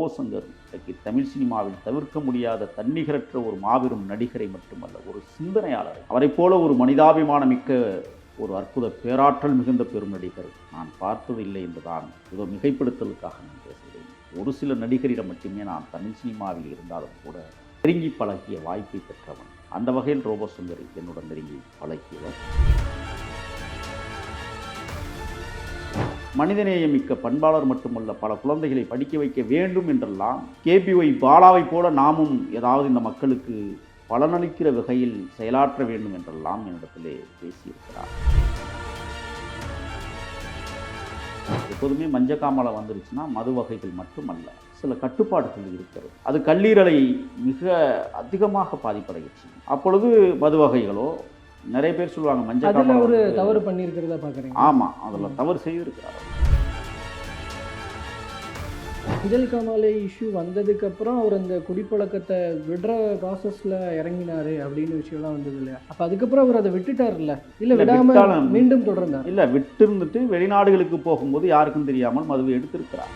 Robot இன்றைக்கு தமிழ் சினிமாவில் தவிர்க்க முடியாத தன்னிகரற்ற ஒரு மாபெரும் நடிகரை மட்டுமல்ல ஒரு சிந்தனையாளர். அவரைப் போல ஒரு மனிதாபிமானமிக்க ஒரு அற்புத பேராற்றல் மிகுந்த பெரும் நடிகர் நான் பார்த்ததில்லை என்றுதான் இதோ மிகைப்படுத்தலுக்காக நான் பேசுகிறேன். ஒரு சில நடிகரிடம் மட்டுமே நான் தமிழ் சினிமாவில் இருந்தாலும் கூட நெருங்கி பழகிய வாய்ப்பை பெற்றவன் அந்த வகையில் ரோபோ சுந்தரி என்னுடன் நெருங்கி பழகியவர். மனிதநேயமிக்க பண்பாளர் மட்டுமல்ல பல குழந்தைகளை படிக்க வைக்க வேண்டும் என்றெல்லாம் கேபிஒய் பாலாவைப் போல நாமும் ஏதாவது இந்த மக்களுக்கு பலனளிக்கிற வகையில் செயலாற்ற வேண்டும் என்றெல்லாம் என்னிடத்திலே பேசியிருக்கிறார். எப்போதுமே மஞ்சக்காமலை வந்துருச்சுன்னா மது வகைகள் மட்டுமல்ல சில கட்டுப்பாடுகள் இருக்கிறது. அது கல்லீரலை மிக அதிகமாக பாதிப்படையிடுச்சு அப்பொழுது மது வகைகளோ நிறைய பேர் சொல்லுவாங்க அதுல மஞ்சக்காமலை ஒரு தவறு பண்ணியிருக்கிறதா பாக்குறீங்க? ஆமாம் அதில் தவறு செய்திருக்கிறார் முதல் காமாலை இஷ்யூ வந்ததுக்கு அப்புறம் அவர் அந்த குடிப்பழக்கத்தை விடுற ப்ராசஸ்ல இறங்கினாரு அப்படின்னு விஷயம்லாம் வந்தது இல்லையா? அப்ப அதுக்கப்புறம் அவர் அதை விட்டுட்டார்ல இல்ல இல்ல, விடாம விட்டாலும் மீண்டும் தொடர்ந்தார்? இல்லை விட்டிருந்துட்டு வெளிநாடுகளுக்கு போகும்போது யாருக்கும் தெரியாமல் மதுவை எடுத்திருக்கிறார்.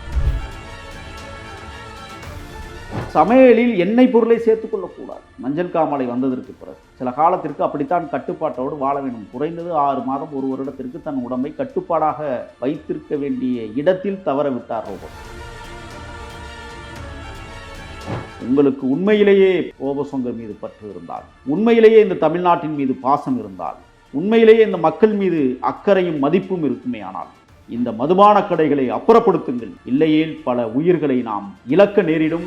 சமையலில் எண்ணெய் பொருளை சேர்த்துக் கொள்ளக்கூடாது. மஞ்சள் காமாலை வந்ததற்கு பிறகு. சில காலத்திற்கு அப்படித்தான் கட்டுப்பாட்டோடு வாழ வேண்டும். குறைந்தது ஆறு மாதம் ஒரு வருடத்திற்கு தன் உடம்பை கட்டுப்பாடாக வைத்திருக்க வேண்டிய இடத்தில் தவற விட்டார் உங்களுக்கு உண்மையிலேயே ஓபசங்கர் மீது பற்று இருந்தால் உண்மையிலேயே இந்த தமிழ்நாட்டின் மீது பாசம் இருந்தால் உண்மையிலேயே இந்த மக்கள் மீது அக்கறையும் மதிப்பும் இருக்குமே ஆனால் இந்த மதுபான கடைகளை அப்புறப்படுத்துங்கள். இல்லையேல் பல உயிர்களை நாம் இழக்க நேரிடும்.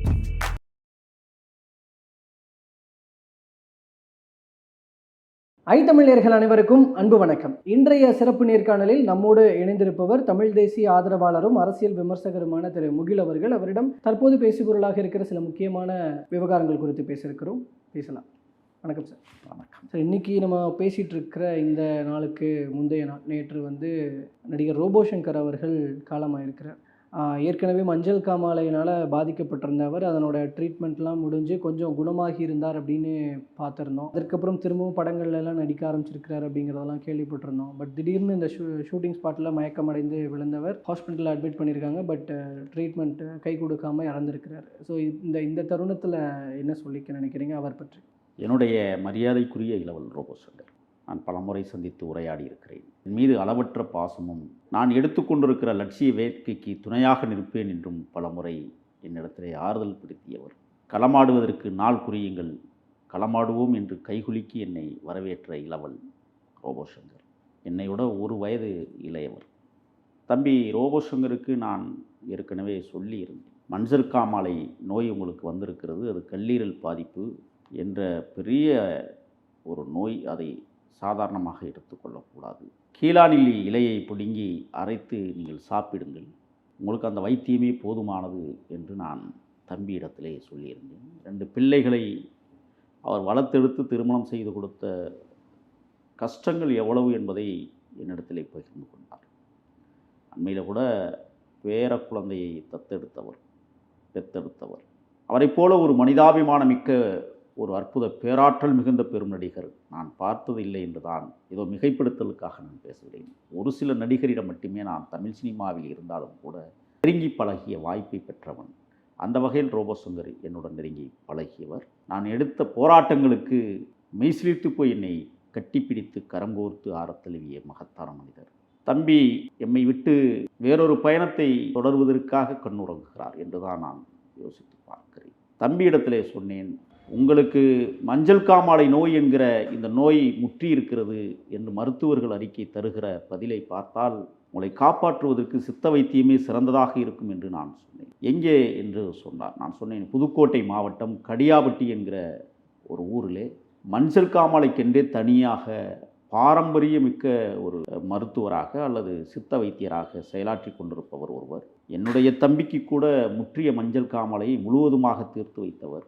ஐத்தமிழர்கள் அனைவருக்கும் அன்பு வணக்கம். இன்றைய சிறப்பு நேர்காணலில் நம்மோடு இணைந்திருப்பவர் தமிழ் தேசிய ஆதரவாளரும் அரசியல் விமர்சகருமான திரு. முகில் அவர்கள். அவரிடம் தற்போது பேசுபொருளாக இருக்கிற சில முக்கியமான விவகாரங்கள் குறித்து பேச இருக்கிறோம் பேசலாம். வணக்கம் சார் வணக்கம். சார் இன்னைக்கு நம்ம பேசிட்டு இருக்கிற இந்த நாளுக்கு முந்தைய நாள் நேற்று வந்து நடிகர் ரோபோ சங்கர் அவர்கள் காலமாயிருக்கிறார். ஏற்கனவே மஞ்சள் காமாலையினால் பாதிக்கப்பட்டிருந்தவர். அதனோட ட்ரீட்மெண்ட்லாம் முடிஞ்சு கொஞ்சம் குணமாகி இருந்தார் அப்படின்னு பார்த்துருந்தோம். அதுக்கப்புறம் திரும்பவும் படங்கள்லாம் நடிக்க ஆரம்பிச்சிருக்கிறார் அப்படிங்கிறதெல்லாம் கேள்விப்பட்டிருந்தோம். பட் திடீர்னு இந்த ஷூ ஷூட்டிங் ஸ்பாட்டில் மயக்கமடைந்து விழுந்தவர் ஹாஸ்பிட்டலில் அட்மிட் பண்ணியிருக்காங்க. பட் ட்ரீட்மெண்ட் கை கொடுக்காம இறந்துருக்கிறார். ஸோ இந்த இந்த தருணத்தில் என்ன சொல்லிக்க நினைக்கிறீங்க? அவர் பற்றி. என்னுடைய மரியாதைக்குரிய இளவல் ரோபோ சங்கர் நான் பலமுறை சந்தித்து உரையாடி இருக்கிறேன் என் மீது அளவற்ற பாசமும் நான் எடுத்துக்கொண்டிருக்கிற லட்சிய வேட்கைக்கு துணையாக நிற்பேன் என்றும் பலமுறை என்னிடத்திலே ஆறுதல் படுத்தியவர். களமாடுவதற்கு நாள் குறியுங்கள் களமாடுவோம் என்று கைகுலுக்கி என்னை வரவேற்ற இளவல் ரோபோ சங்கர் என்னை விட ஒரு வயது இளையவர். தம்பி ரோபோ சங்கருக்கு நான் ஏற்கனவே சொல்லியிருந்தேன். மஞ்சள் காமாலை நோய் உங்களுக்கு வந்திருக்கிறது அது கல்லீரல் பாதிப்பு என்ற பெரிய ஒரு நோய் அதை சாதாரணமாக எடுத்துக்கொள்ளக்கூடாது. கீழானில்லி இலையை பிடுங்கி அரைத்து நீங்கள் சாப்பிடுங்கள். உங்களுக்கு அந்த வைத்தியமே போதுமானது என்று நான் தம்பியிடத்திலே சொல்லியிருந்தேன். ரெண்டு பிள்ளைகளை அவர் வளர்த்தெடுத்து திருமணம் செய்து கொடுத்த கஷ்டங்கள் எவ்வளவு என்பதை என்னிடத்திலே பகிர்ந்து கொண்டார். அண்மையில் கூட பேர குழந்தையை தத்தெடுத்தவர் பெத்தெடுத்தவர். அவரைப் போல ஒரு மனிதாபிமானமிக்க ஒரு அற்புத பேராற்றல் மிகுந்த பெரும் நடிகர். நான் பார்த்ததில்லை என்றுதான் ஏதோ மிகைப்படுத்தலுக்காக நான் பேசுகிறேன். ஒரு சில நடிகரிடம் மட்டுமே நான் தமிழ் சினிமாவில் இருந்தாலும் கூட நெருங்கி பழகிய வாய்ப்பை பெற்றவன் அந்த வகையில் ரோபசுந்தர் என்னுடன் நெருங்கி பழகியவர். நான் எடுத்த போராட்டங்களுக்கு மெய்சிலித்து போய் என்னை கட்டிப்பிடித்து கரங்கோர்த்து ஆரத்தழுவிய மகத்தான மனிதர். தம்பி எம்மை விட்டு வேறொரு பயணத்தை தொடர்வதற்காக கண்ணுறங்குகிறார் என்றுதான் நான் யோசித்து பார்க்கிறேன். தம்பியிடத்திலே சொன்னேன் உங்களுக்கு மஞ்சள் காமாலை நோய் என்கிற இந்த நோய் முற்றி இருக்கிறது என்று மருத்துவர்கள் அறிக்கை தருகிற பதிலை பார்த்தால் உங்களை காப்பாற்றுவதற்கு சித்த வைத்தியமே சிறந்ததாக இருக்கும் என்று நான் சொன்னேன். எங்கே என்று சொன்னார். நான் சொன்னேன் புதுக்கோட்டை மாவட்டம் கடியாபட்டி என்கிற ஒரு ஊரிலே. மஞ்சள் காமாலைக்கென்றே தனியாக பாரம்பரியமிக்க ஒரு மருத்துவராக அல்லது சித்த வைத்தியராக செயலாற்றி கொண்டிருப்பவர் ஒருவர். என்னுடைய தம்பிக்கு கூட முற்றிய மஞ்சள் காமலை முழுவதுமாக தீர்த்து வைத்தவர்.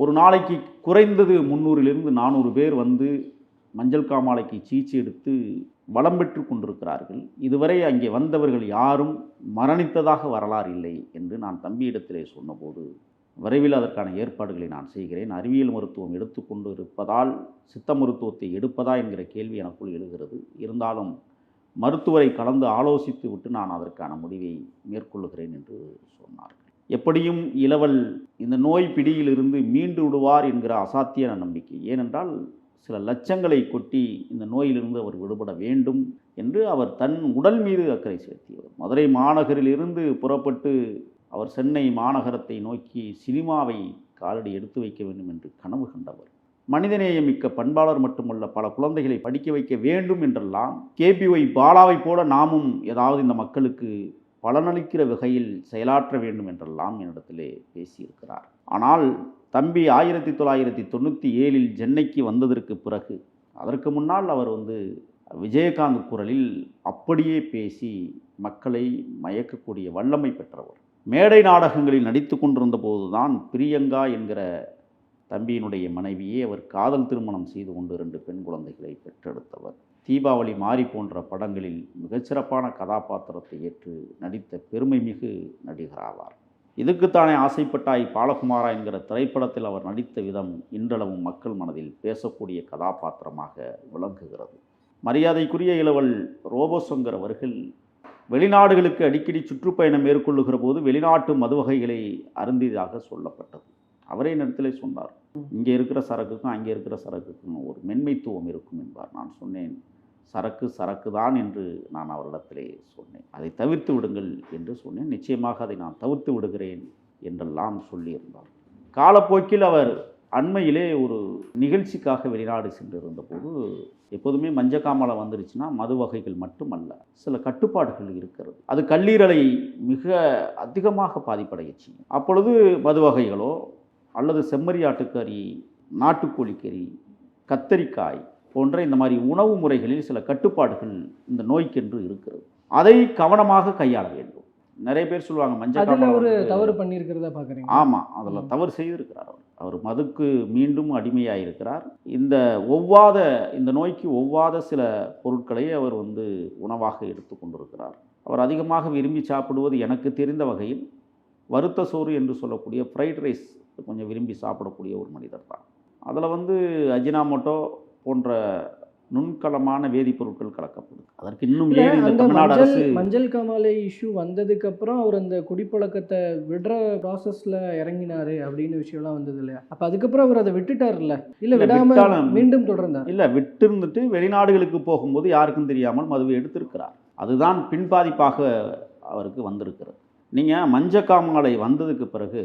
ஒரு நாளைக்கு குறைந்தது முந்நூறிலிருந்து நானூறு பேர் வந்து மஞ்சள் காமாலைக்கு சிகிச்சை எடுத்து வளம் பெற்று கொண்டிருக்கிறார்கள். இதுவரை அங்கே வந்தவர்கள் யாரும் மரணித்ததாக வரலாறு இல்லை என்று நான் தம்பியிடத்திலே சொன்னபோது விரைவில் அதற்கான ஏற்பாடுகளை நான் செய்கிறேன். அறிவியல் மருத்துவம் எடுத்துக்கொண்டு இருப்பதால் சித்த மருத்துவத்தை எடுப்பதா? என்கிற கேள்வி எனக்குள் எழுகிறது. இருந்தாலும் மருத்துவரை கலந்து ஆலோசித்து விட்டு நான் அதற்கான முடிவை மேற்கொள்ளுகிறேன் என்று சொன்னார் எப்படியும் இளவல் இந்த நோய் பிடியிலிருந்து மீண்டு விடுவார் என்கிற அசாத்திய நம்பிக்கை. ஏனென்றால் சில லட்சங்களை கொட்டி இந்த நோயிலிருந்து அவர் விடுபட வேண்டும் என்று அவர் தன் உடல் மீது அக்கறை செலுத்தியவர். மதுரை மாநகரிலிருந்து புறப்பட்டு அவர் சென்னை மாநகரத்தை நோக்கி சினிமாவை காலடி எடுத்து வைக்க வேண்டும் என்று கனவு கண்டவர். மனிதநேயமிக்க பண்பாளர் மட்டுமல்ல பல குழந்தைகளை படிக்க வைக்க வேண்டும் என்றெல்லாம் கேபிஒய் பாலாவைப் போல நாமும் ஏதாவது இந்த மக்களுக்கு பலனளிக்கிற வகையில் செயலாற்ற வேண்டும் என்றெல்லாம் என்னிடத்திலே பேசியிருக்கிறார். ஆனால் தம்பி ஆயிரத்தி தொள்ளாயிரத்தி தொண்ணூற்றி ஏழில் சென்னைக்கு வந்ததற்கு பிறகு அதற்கு முன்னால் அவர் வந்து விஜயகாந்த் குரலில் அப்படியே பேசி மக்களை மயக்கக்கூடிய வல்லமை பெற்றவர். மேடை நாடகங்களில் நடித்து கொண்டிருந்த போதுதான் பிரியங்கா என்கிற தம்பியினுடைய மனைவியே அவர் காதல் திருமணம் செய்து கொண்டு இரண்டு பெண் குழந்தைகளை பெற்றெடுத்தவர். தீபாவளி மாறி போன்ற படங்களில் மிகச்சிறப்பான கதாபாத்திரத்தை ஏற்று நடித்த பெருமை மிகு நடிகராவார் இதுக்குத்தானே ஆசைப்பட்டாய் பாலகுமாரா என்கிற திரைப்படத்தில் அவர் நடித்த விதம் இன்றளவும் மக்கள் மனதில் பேசக்கூடிய கதாபாத்திரமாக விளங்குகிறது. மரியாதைக்குரிய இளவல் ரோபோசங்கர் அவர்கள் வெளிநாடுகளுக்கு அடிக்கடி சுற்றுப்பயணம் மேற்கொள்ளுகிற போது வெளிநாட்டு மதுவகைகளை அருந்தியதாக சொல்லப்பட்டது. அவரே நேரத்திலே சொன்னார். இங்கே இருக்கிற சரக்குக்கும் அங்கே இருக்கிற சரக்குக்கும் ஒரு மென்மைத்துவம் இருக்கும் என்பார். நான் சொன்னேன் சரக்கு சரக்கு தான் என்று நான் அவரிடத்திலே சொன்னேன். அதை தவிர்த்து விடுங்கள் என்று சொன்னேன். நிச்சயமாக அதை நான் தவிர்த்து விடுகிறேன் என்றெல்லாம் சொல்லியிருந்தார். காலப்போக்கில் அவர் அண்மையிலே ஒரு நிகழ்ச்சிக்காக வெளிநாடு சென்றிருந்த போது எப்போதுமே மஞ்சக்காமலை வந்துருச்சுன்னா மது வகைகள் மட்டுமல்ல சில கட்டுப்பாடுகள் இருக்கிறது. அது கல்லீரலை மிக அதிகமாக பாதிப்படைய செய்யும். அப்பொழுது மது வகைகளோ அல்லது செம்மறியாட்டுக்கறி நாட்டுக்கோழி கறி கத்தரிக்காய் போன்ற இந்த மாதிரி உணவு முறைகளில் சில கட்டுப்பாடுகள் இந்த நோய்க்கென்று இருக்கிறது. அதை கவனமாக கையாள வேண்டும். நிறைய பேர் சொல்லுவாங்க மஞ்சள் ஒரு தவறு பண்ணியிருக்கிறதா பார்க்குறீங்க ஆமாம் அதில் தவறு செய்திருக்கிறார் அவர். அவர் மதுக்கு மீண்டும் அடிமையாயிருக்கிறார். இந்த ஒவ்வாத இந்த நோய்க்கு ஒவ்வாத சில பொருட்களை அவர் வந்து உணவாக எடுத்து கொண்டிருக்கிறார். அவர் அதிகமாக விரும்பி சாப்பிடுவது எனக்கு தெரிந்த வகையில் வறுத்த சோறு என்று சொல்லக்கூடிய ஃப்ரைட் ரைஸ் கொஞ்சம் விரும்பி சாப்பிடக்கூடிய ஒரு மனிதர் தான். அதில் வந்து அஜினாமோட்டோ போன்ற நுண்கலமான வேதிப்பொருட்கள் கலக்கப்படுது அதற்கு இன்னும் ஏன் இந்த தமிழ்நாடு அரசு மஞ்சள் காமாலை இஷ்யூ வந்ததுக்கு அப்புறம் அவர் அந்த குடிப்பழக்கத்தை விடுற ப்ராசஸ்ல இறங்கினாரு அப்படின்னு விஷயம்லாம் வந்தது இல்லையா? அப்ப அதுக்கப்புறம் அவர் அதை விட்டுட்டார்ல இல்ல இல்ல, விடாம விட்டாலும் மீண்டும் தொடர்ந்தார்? இல்லை விட்டிருந்துட்டு வெளிநாடுகளுக்கு போகும்போது யாருக்கும் தெரியாமல் மதுவை எடுத்திருக்கிறார். அதுதான் பின்பாதிப்பாக அவருக்கு வந்திருக்கிறது. நீங்கள் மஞ்சக்காமலை வந்ததுக்கு பிறகு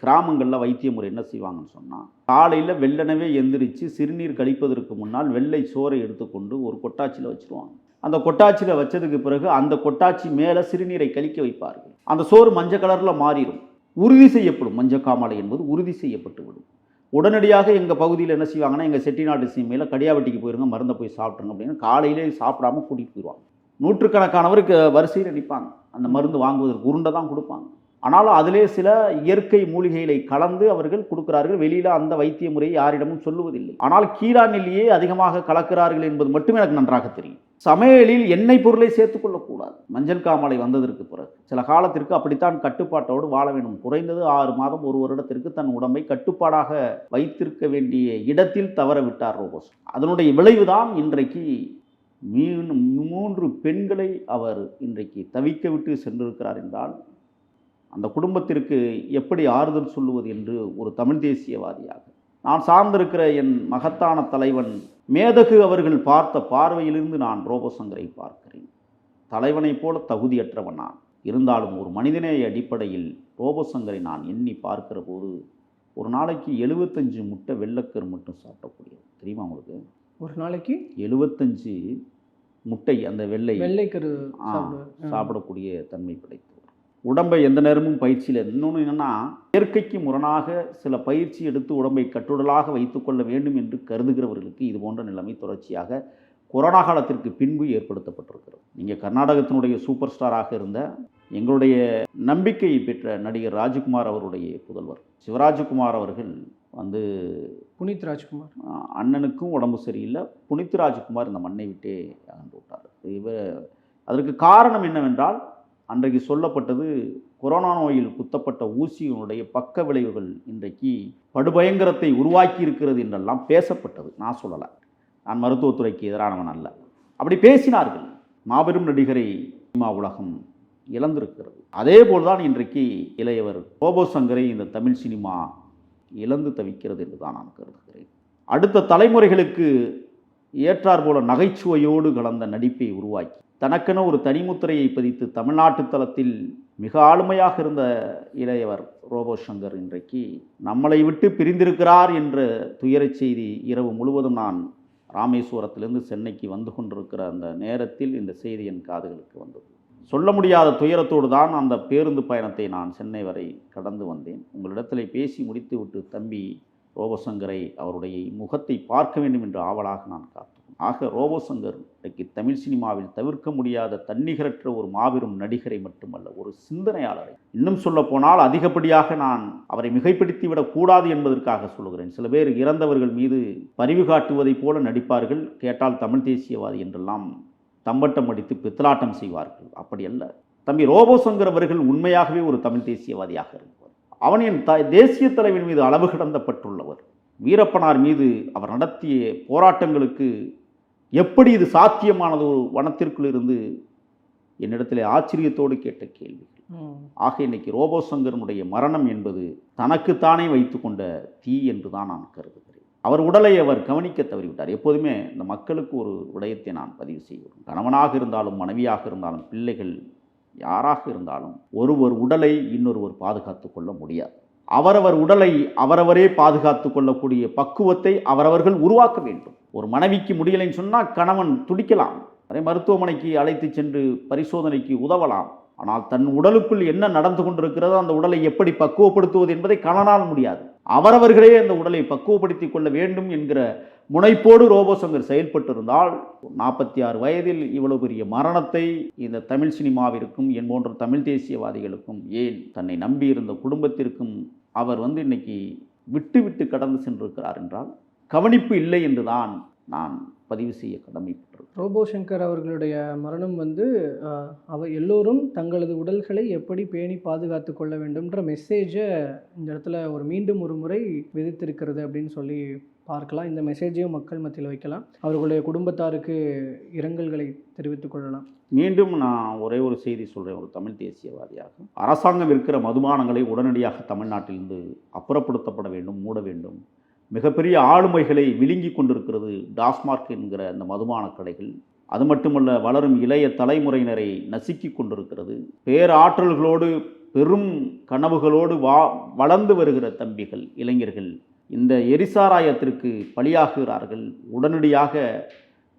கிராமங்களில் வைத்திய முறை என்ன செய்வாங்கன்னு சொன்னால் காலையில் வெள்ளனவே எந்திரிச்சு சிறுநீர் கழிப்பதற்கு முன்னால் வெள்ளை சோறை எடுத்துக்கொண்டு ஒரு கொட்டாச்சியில் வச்சுருவாங்க. அந்த கொட்டாச்சியில் வச்சதுக்கு பிறகு அந்த கொட்டாச்சி மேலே சிறுநீரை கழிக்க வைப்பார்கள். அந்த சோறு மஞ்சள் கலரில் மாறிடும். உறுதி செய்யப்படும். மஞ்சக்காமலை என்பது உறுதி செய்யப்பட்டு விடும். உடனடியாக எங்கள் பகுதியில் என்ன செய்வாங்கன்னா எங்கள் செட்டிநாட்டு சீமையில் கடியாவட்டிக்கு போயிருங்க மருந்தை போய் சாப்பிட்ருங்க அப்படின்னு காலையிலே சாப்பிடாம கூட்டிகிட்டு போயிடுவாங்க நூற்றுக்கணக்கானவருக்கு வரிசையில் நிற்பாங்க அந்த மருந்து வாங்குவதற்கு உருண்டை தான் கொடுப்பாங்க. ஆனாலும் அதிலே சில இயற்கை மூலிகைகளை கலந்து அவர்கள் கொடுக்கிறார்கள். வெளியில் அந்த வைத்திய முறையை யாரிடமும் சொல்லுவதில்லை. ஆனால் கீழா நெல்லியே அதிகமாக கலக்கிறார்கள் என்பது மட்டும் எனக்கு நன்றாக தெரியும். சமையலில் எண்ணெய் பொருளை சேர்த்து கொள்ளக்கூடாது. மஞ்சள் காமாலை வந்ததற்கு பிறகு. சில காலத்திற்கு அப்படித்தான் கட்டுப்பாட்டோடு வாழ வேண்டும். குறைந்தது ஆறு மாதம் ஒரு வருடத்திற்கு தன் உடம்பை கட்டுப்பாடாக வைத்திருக்க வேண்டிய இடத்தில் தவற விட்டார் ரோபோஸ். அதனுடைய விளைவுதான் இன்றைக்கு மீண்டும் மூன்று பெண்களை அவர் இன்றைக்கு தவிக்க விட்டு சென்றிருக்கிறார் என்றால் அந்த குடும்பத்திற்கு எப்படி ஆறுதல் சொல்லுவது என்று ஒரு தமிழ் தேசியவாதியாக. நான் சார்ந்திருக்கிற என் மகத்தான தலைவன் மேதகு அவர்கள் பார்த்த பார்வையிலிருந்து நான் ரோபோசங்கரை பார்க்கிறேன். தலைவனைப் போல தகுதியற்றவன் நான். இருந்தாலும் ஒரு மனிதநேய அடிப்படையில் ரோபோசங்கரை நான் எண்ணி பார்க்கிற போது ஒரு நாளைக்கு எழுபத்தஞ்சு முட்டை வெள்ளைக்கரு மட்டும் சாப்பிடக்கூடியது தெரியுமா உங்களுக்கு? ஒரு நாளைக்கு? எழுபத்தஞ்சு முட்டை அந்த வெள்ளை வெள்ளைக்கரு. சாப்பிடக்கூடிய தன்மை படைத்தவர் உடம்பை எந்த நேரமும் பயிற்சியில் இன்னொன்று என்னன்னா இயற்கைக்கு முரணாக சில பயிற்சி எடுத்து உடம்பை கட்டுடலாக வைத்துக்கொள்ள வேண்டும் என்று கருதுகிறவர்களுக்கு இது போன்ற நிலைமை தொடர்ச்சியாக கொரோனா காலத்திற்கு பின்பு ஏற்படுத்தப்பட்டிருக்கிறது. நீங்கள் கர்நாடகத்தினுடைய சூப்பர் ஸ்டாராக இருந்த எங்களுடைய நம்பிக்கையை பெற்ற நடிகர் ராஜ்குமார் அவருடைய புதல்வர். சிவராஜ்குமார் அவர்கள் வந்து புனித் ராஜ்குமார். அண்ணனுக்கும் உடம்பு சரியில்லை. புனித் ராஜ்குமார் இந்த மண்ணை விட்டே அகன்று விட்டார். இவர் அதற்கு காரணம் என்னவென்றால் அன்றைக்கு சொல்லப்பட்டது கொரோனா நோயில் குத்தப்பட்ட ஊசியினுடைய பக்க விளைவுகள் இன்றைக்கு படுபயங்கரத்தை உருவாக்கி இருக்கிறது என்றெல்லாம் பேசப்பட்டது. நான் சொல்லலை. நான் மருத்துவத்துறைக்கு எதிரானவன் அல்ல. அப்படி பேசினார்கள். மாபெரும் நடிகரை சினிமா உலகம் இழந்திருக்கிறது. அதே போல்தான் இன்றைக்கு இளையவர் ரோபோ சங்கரை இந்த தமிழ் சினிமா இழந்து தவிக்கிறது என்று தான் நான் கருதுகிறேன். அடுத்த தலைமுறைகளுக்கு ஏற்றார் போல நகைச்சுவையோடு கலந்த நடிப்பை உருவாக்கி. தனக்கென ஒரு தனிமுத்திரையை பதித்து தமிழ்நாட்டு தளத்தில் மிக ஆளுமையாக இருந்த இளையவர் ரோபோ சங்கர் இன்றைக்கு நம்மளை விட்டு பிரிந்திருக்கிறார் என்ற துயரச் செய்தி இரவு முழுவதும் நான் ராமேஸ்வரத்திலிருந்து சென்னைக்கு வந்து கொண்டிருக்கிற அந்த நேரத்தில் இந்த செய்தி என் காதுகளுக்கு வந்தது. சொல்ல முடியாத துயரத்தோடு தான் அந்த பேருந்து பயணத்தை நான் சென்னை வரை கடந்து வந்தேன். உங்களிடத்தில் பேசி முடித்துவிட்டு தம்பி ரோபோசங்கரை அவருடைய முகத்தை பார்க்க வேண்டும் என்ற ஆவலாக நான் காத்தேன் ஆக ரோபோசங்கர் இன்றைக்கு தமிழ் சினிமாவில் தவிர்க்க முடியாத தன்னிகரற்ற ஒரு மாபெரும் நடிகரை மட்டுமல்ல ஒரு சிந்தனையாளரை. இன்னும் சொல்ல போனால் அதிகப்படியாக நான் அவரை மிகைப்படுத்தி விடக்கூடாது என்பதற்காக சொல்லுகிறேன். சில பேர் இறந்தவர்கள் மீது பரிவு காட்டுவதைப் போல நடிப்பார்கள். கேட்டால் தமிழ் தேசியவாதி என்றெல்லாம் தம்பட்டம் அடித்து பித்தலாட்டம் செய்வார்கள். அப்படி அல்ல. தம்பி ரோபோசங்கர் அவர்கள் உண்மையாகவே ஒரு தமிழ் தேசியவாதியாக இருந்தவர் அவன் என் த தேசிய தலைவன் மீது அளவு கடந்தப்பட்டுள்ளவர். வீரப்பனார் மீது அவர் நடத்திய போராட்டங்களுக்கு எப்படி இது சாத்தியமானது ஒரு வனத்திற்குள் இருந்து என்னிடத்தில் ஆச்சரியத்தோடு கேட்ட கேள்வி. ஆக இன்னைக்கு ரோபோசங்கரனுடைய மரணம் என்பது தனக்குத்தானே வைத்துக்கொண்ட தீ என்று தான் நான் கருதுகிறேன். அவர் உடலை அவர் கவனிக்க தவறிவிட்டார். எப்போதுமே இந்த மக்களுக்கு ஒரு விடயத்தை நான் பதிவு செய்கிறேன். கணவனாக இருந்தாலும் மனைவியாக இருந்தாலும் பிள்ளைகள் யாராக இருந்தாலும் ஒருவர் உடலை இன்னொருவர் பாதுகாத்து கொள்ள முடியாது. அவரவர் உடலை அவரவரே பாதுகாத்து கொள்ளக்கூடிய பக்குவத்தை அவரவர்கள் உருவாக்க வேண்டும். ஒரு மனைவிக்கு முடியலைன்னு சொன்னால் கணவன் துடிக்கலாம். அதே மருத்துவமனைக்கு அழைத்து சென்று பரிசோதனைக்கு உதவலாம். ஆனால் தன் உடலுக்குள் என்ன நடந்து கொண்டிருக்கிறதோ அந்த உடலை எப்படி பக்குவப்படுத்துவது என்பதை கணனால் முடியாது. அவரவர்களே அந்த உடலை பக்குவப்படுத்திக் கொள்ள வேண்டும் என்கிற முனைப்போடு ரோபோசங்கர் செயல்பட்டிருந்தால் நாற்பத்தி ஆறு வயதில் இவ்வளவு பெரிய மரணத்தை இந்த தமிழ் சினிமாவிற்கும் என் போன்ற தமிழ் தேசியவாதிகளுக்கும் ஏன் தன்னை நம்பியிருந்த குடும்பத்திற்கும் அவர் வந்து இன்னைக்கு விட்டு விட்டு கடந்து சென்றிருக்கிறார் என்றால் கவனிப்பு இல்லை என்றுதான் நான் பதிவு செய்ய கடமைப்பட்டிருக்கிறேன் ரோபோ சங்கர் அவர்களுடைய மரணம் வந்து அவ எல்லோரும் தங்களது உடல்களை எப்படி பேணி பாதுகாத்து கொள்ள வேண்டும்ன்ற மெசேஜை இந்த இடத்துல ஒரு மீண்டும் ஒரு முறை விதித்திருக்கிறது அப்படின்னு சொல்லி பார்க்கலாம். இந்த மெசேஜையும் மக்கள் மத்தியில் வைக்கலாம். அவர்களுடைய குடும்பத்தாருக்கு இரங்கல்களை தெரிவித்துக் கொள்ளலாம். மீண்டும் நான் ஒரே ஒரு செய்தி சொல்கிறேன் ஒரு தமிழ் தேசியவாதியாக. அரசாங்கம் இருக்கிற மதுபானங்களை உடனடியாக தமிழ்நாட்டிலிருந்து அப்புறப்படுத்தப்பட வேண்டும் மூட வேண்டும். மிகப்பெரிய ஆளுமைகளை விழுங்கி கொண்டிருக்கிறது டாஸ்மார்க் என்கிற அந்த மதுபான கடைகள். அது மட்டுமல்ல வளரும் இளைய தலைமுறையினரை நசுக்கி கொண்டிருக்கிறது. பேராற்றல்களோடு பெரும் கனவுகளோடு வா வளர்ந்து வருகிற தம்பிகள் இளைஞர்கள் இந்த எரிசாராயத்திற்கு பலியாகுகிறார்கள் உடனடியாக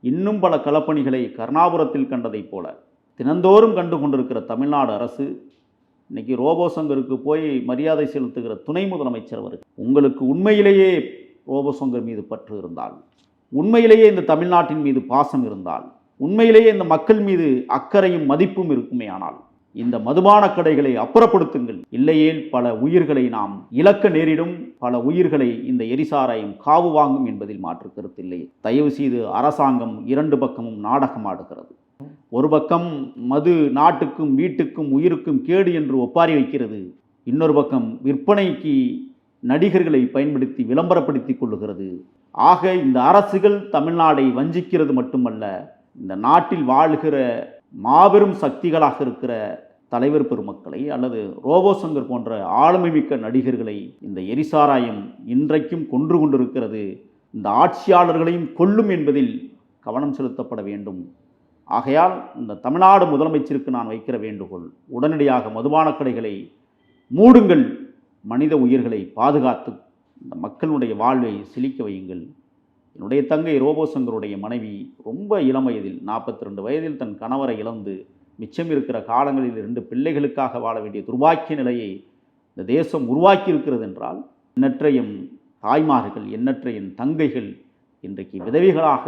இன்னும் பல களப்பணிகளை கருணாபுரத்தில் கண்டதைப் போல தினந்தோறும் கண்டு கொண்டிருக்கிற தமிழ்நாடு அரசு இன்னைக்கு ரோபோசங்கருக்கு போய் மரியாதை செலுத்துகிற துணை முதலமைச்சர் அவருக்கு உங்களுக்கு உண்மையிலேயே ரோபோசங்கர் மீது பற்று இருந்தால் உண்மையிலேயே இந்த தமிழ்நாட்டின் மீது பாசம் இருந்தால் உண்மையிலேயே இந்த மக்கள் மீது அக்கறையும் மதிப்பும் இருக்குமே ஆனால் இந்த மதுபான கடைகளை அப்புறப்படுத்துங்கள். இல்லையேல் பல உயிர்களை நாம் இழக்க நேரிடும் பல உயிர்களை இந்த எரிசாராயம் காவு வாங்கும் என்பதில் மாற்று கருத்தில்லை தயவு செய்து அரசாங்கம் இரண்டு பக்கமும் நாடகமாடுகிறது. ஒரு பக்கம் மது நாட்டுக்கும் வீட்டுக்கும் உயிருக்கும் கேடு என்று ஒப்பாரி வைக்கிறது. இன்னொரு பக்கம் விற்பனைக்கு நடிகர்களை பயன்படுத்தி விளம்பரப்படுத்திக் கொள்ளுகிறது. ஆக இந்த அரசுகள் தமிழ்நாடை வஞ்சிக்கிறது மட்டுமல்ல இந்த நாட்டில் வாழ்கிற மாபெரும் சக்திகளாக இருக்கிற தலைவர் பெருமக்களை அல்லது ரோபோசங்கர் போன்ற ஆளுமை மிக்க நடிகர்களை இந்த எரிசாராயம் இன்றைக்கும் கொன்று கொண்டிருக்கிறது. இந்த ஆட்சியாளர்களையும் கொல்லும் என்பதில் கவனம் செலுத்தப்பட வேண்டும். ஆகையால் இந்த தமிழ்நாடு முதலமைச்சருக்கு நான் வைக்கிற வேண்டுகோள் உடனடியாக மதுபான கடைகளை மூடுங்கள் மனித உயிர்களை பாதுகாத்து இந்த மக்களுடைய வாழ்வை செழிக்க வையுங்கள். என்னுடைய தங்கை ரோபோசங்கருடைய மனைவி ரொம்ப இளம் வயதில் நாற்பத்தி ரெண்டு வயதில் தன் கணவரை இழந்து மிச்சம் இருக்கிற காலங்களில் இரண்டு பிள்ளைகளுக்காக வாழ வேண்டிய துர்பாக்கிய நிலையை இந்த தேசம் உருவாக்கி இருக்கிறது என்றால் எண்ணற்ற எம் தாய்மார்கள் எண்ணற்ற என் தங்கைகள் இன்றைக்கு விதவிகளாக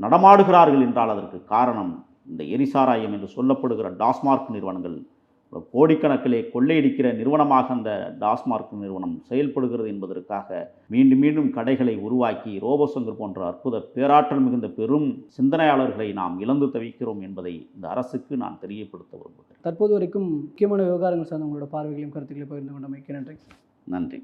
நடமாடுகிறார்கள் என்றால் அதற்கு காரணம் இந்த எரிசாராயம் என்று சொல்லப்படுகிற டாஸ்மார்க் நிறுவனங்கள். கோடிக்கணக்கிலே கொள்ளையடிக்கிற நிறுவனமாக அந்த டாஸ்மார்க் நிறுவனம் செயல்படுகிறது என்பதற்காக மீண்டும் மீண்டும் கடைகளை உருவாக்கி ரோபோசங்கர் போன்ற அற்புத பேராற்றல் மிகுந்த பெரும் சிந்தனையாளர்களை நாம் இழந்து தவிக்கிறோம் என்பதை இந்த அரசுக்கு நான் தெரியப்படுத்த விரும்புகிறேன். தற்போது வரைக்கும் முக்கியமான விவகாரங்கள் சார்ந்த உங்களோட பார்வைகளையும் கருத்துக்களையும் பகிர்ந்து கொண்டமைக்கு நன்றி. நன்றி.